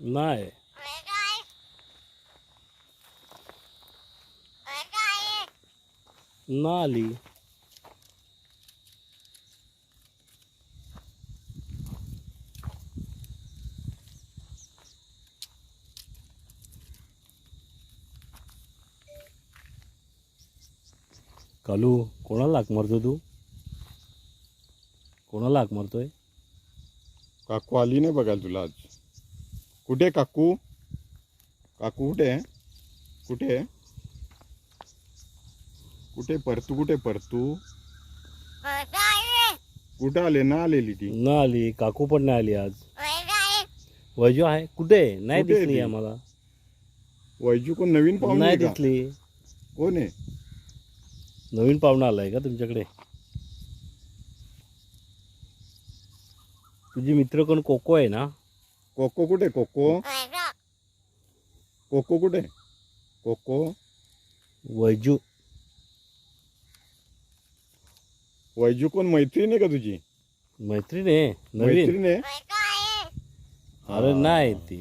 नाही. ना आली. कालू कोणाला लाक मारतो तू? कोणाला लाक मारतोय? काकू आली नाही बघायला तुला आज. कुठे आहे काकू? काकू कुठे आहे? कुठे आहे? कुठे परतू? कुठे परतू? कुठं आले? ना आलेली ती. न आली. काकू पण नाही आली आज. वैजू आहे? कुठे नाही कुठे आहे दिसली ती? आम्हाला. वैजू कोण नवीन पाहुणे नाही आहे का? दिसली. कोण आहे? नवीन पाहुणा आलाय का तुमच्याकडे? तुझी मित्र कोण? कोको आहे ना? कोको कुठे? कोको? कोको कुठे? कोको? वैजू. वैजू कोण? मैत्रीण आहे का तुझी? मैत्रीण आहे नवीन. मैत्रीण आहे? अरे नाही ती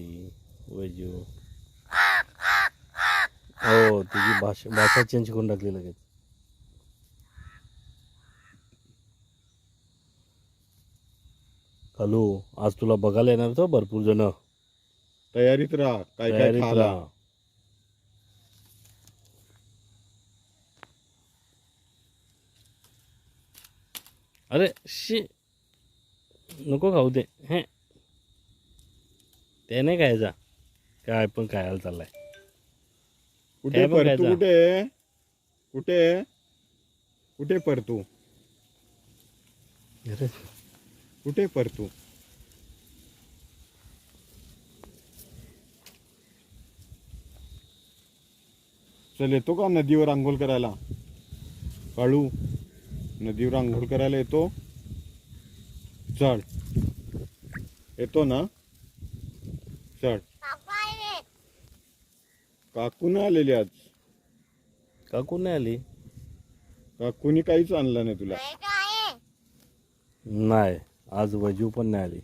वैजू. हो तुझी भाषा भाषा चेंज करून टाकली लगेच. हॅलो आज तुला बघायला येणार होतं भरपूर जण. तयारीत राहा काय काय तयारीत खायला. राहा अरे शी नको खाऊ दे. हे. ते नाही खायचा. काय पण खायला चाललाय. कुठे काय परतू बघायचं? कुठे? कुठे? कुठे परतू अरे कुठे परतू? चल येतो का नदीवर आंघोळ करायला? काळू नदीवर आंघोळ करायला येतो. चढ. येतो ना? चढ. काकू नाही आलेली आज. काकू नाही आली. काकूनी काहीच आणलं नाही तुला. नाही आज वजू पण नाही आली.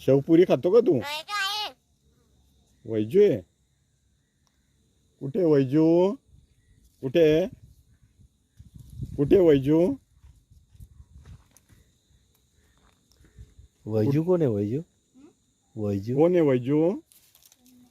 शेवपुरी खातो का तू? वैजू आहे. कुठे वैजू? कुठे कुठे वैजू? वैजू कोण आहे वैजू वैजू? कोण आहे वैजू?